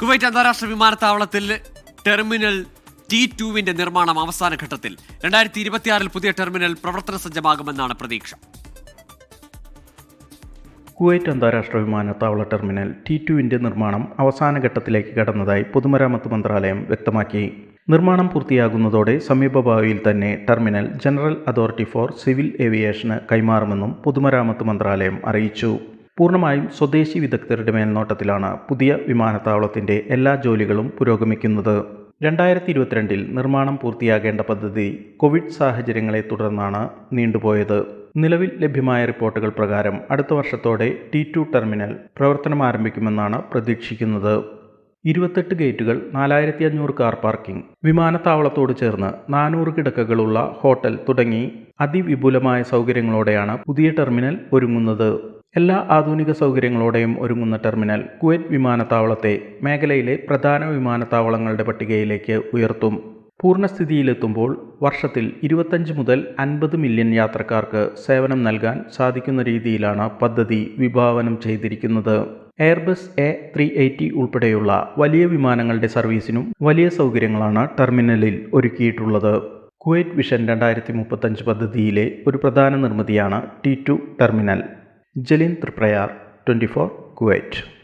Kuwait അന്താരാഷ്ട്ര വിമാനത്താവളത്തിൽ terminal T ടുവിന്റെ നിർമ്മാണം അവസാന ഘട്ടത്തിൽ. രണ്ടായിരത്തി ഇരുപത്തിയാറിൽ പുതിയ ടെർമിനൽ പ്രവർത്തന സജ്ജമാകുമെന്നാണ് പ്രതീക്ഷ. കുവൈറ്റ് അന്താരാഷ്ട്ര വിമാനത്താവള ടെർമിനൽ ടി ടുവിന്റെ നിർമ്മാണം അവസാന ഘട്ടത്തിലേക്ക് കടന്നതായി പൊതുമരാമത്ത് മന്ത്രാലയം വ്യക്തമാക്കി. നിർമ്മാണം പൂർത്തിയാകുന്നതോടെ സമീപഭാവിയിൽ തന്നെ terminal General Authority for Civil aviation കൈമാറുമെന്നും പൊതുമരാമത്ത് മന്ത്രാലയം അറിയിച്ചു. പൂർണമായും സ്വദേശി വിദഗ്ധരുടെ മേൽനോട്ടത്തിലാണ് പുതിയ വിമാനത്താവളത്തിന്റെ എല്ലാ ജോലികളും പുരോഗമിക്കുന്നത്. രണ്ടായിരത്തി ഇരുപത്തിരണ്ടിൽ നിർമ്മാണം പൂർത്തിയാകേണ്ട പദ്ധതി കോവിഡ് സാഹചര്യങ്ങളെ തുടർന്നാണ് നീണ്ടുപോയത്. നിലവിൽ ലഭ്യമായ റിപ്പോർട്ടുകൾ പ്രകാരം അടുത്ത വർഷത്തോടെ ടി ടു ടെർമിനൽ പ്രവർത്തനം ആരംഭിക്കുമെന്നാണ് പ്രതീക്ഷിക്കുന്നത്. ഇരുപത്തെട്ട് ഗേറ്റുകൾ നാലായിരത്തി അഞ്ഞൂറ് കാർ പാർക്കിംഗ് വിമാനത്താവളത്തോട് ചേർന്ന് നാനൂറ് കിടക്കകളുള്ള ഹോട്ടൽ തുടങ്ങി അതിവിപുലമായ സൗകര്യങ്ങളോടെയാണ് പുതിയ ടെർമിനൽ ഒരുങ്ങുന്നത്. എല്ലാ ആധുനിക സൗകര്യങ്ങളോടെയും ഒരുങ്ങുന്ന ടെർമിനൽ കുവൈറ്റ് വിമാനത്താവളത്തെ മേഖലയിലെ പ്രധാന വിമാനത്താവളങ്ങളുടെ പട്ടികയിലേക്ക് ഉയർത്തും. പൂർണസ്ഥിതിയിലെത്തുമ്പോൾ വർഷത്തിൽ ഇരുപത്തഞ്ച് മുതൽ അൻപത് മില്യൺ യാത്രക്കാർക്ക് സേവനം നൽകാൻ സാധിക്കുന്ന രീതിയിലാണ് പദ്ധതി വിഭാവനം ചെയ്തിരിക്കുന്നത്. എയർബസ് എ ത്രീ എയ്റ്റി ഉൾപ്പെടെയുള്ള വലിയ വിമാനങ്ങളുടെ സർവീസിനും വലിയ സൗകര്യങ്ങളാണ് ടെർമിനലിൽ ഒരുക്കിയിട്ടുള്ളത്. കുവൈറ്റ് വിഷൻ രണ്ടായിരത്തി മുപ്പത്തഞ്ച് പദ്ധതിയിലെ ഒരു പ്രധാന നിർമ്മിതിയാണ് T two terminal. Jaleen Triprayar twenty four Kuwait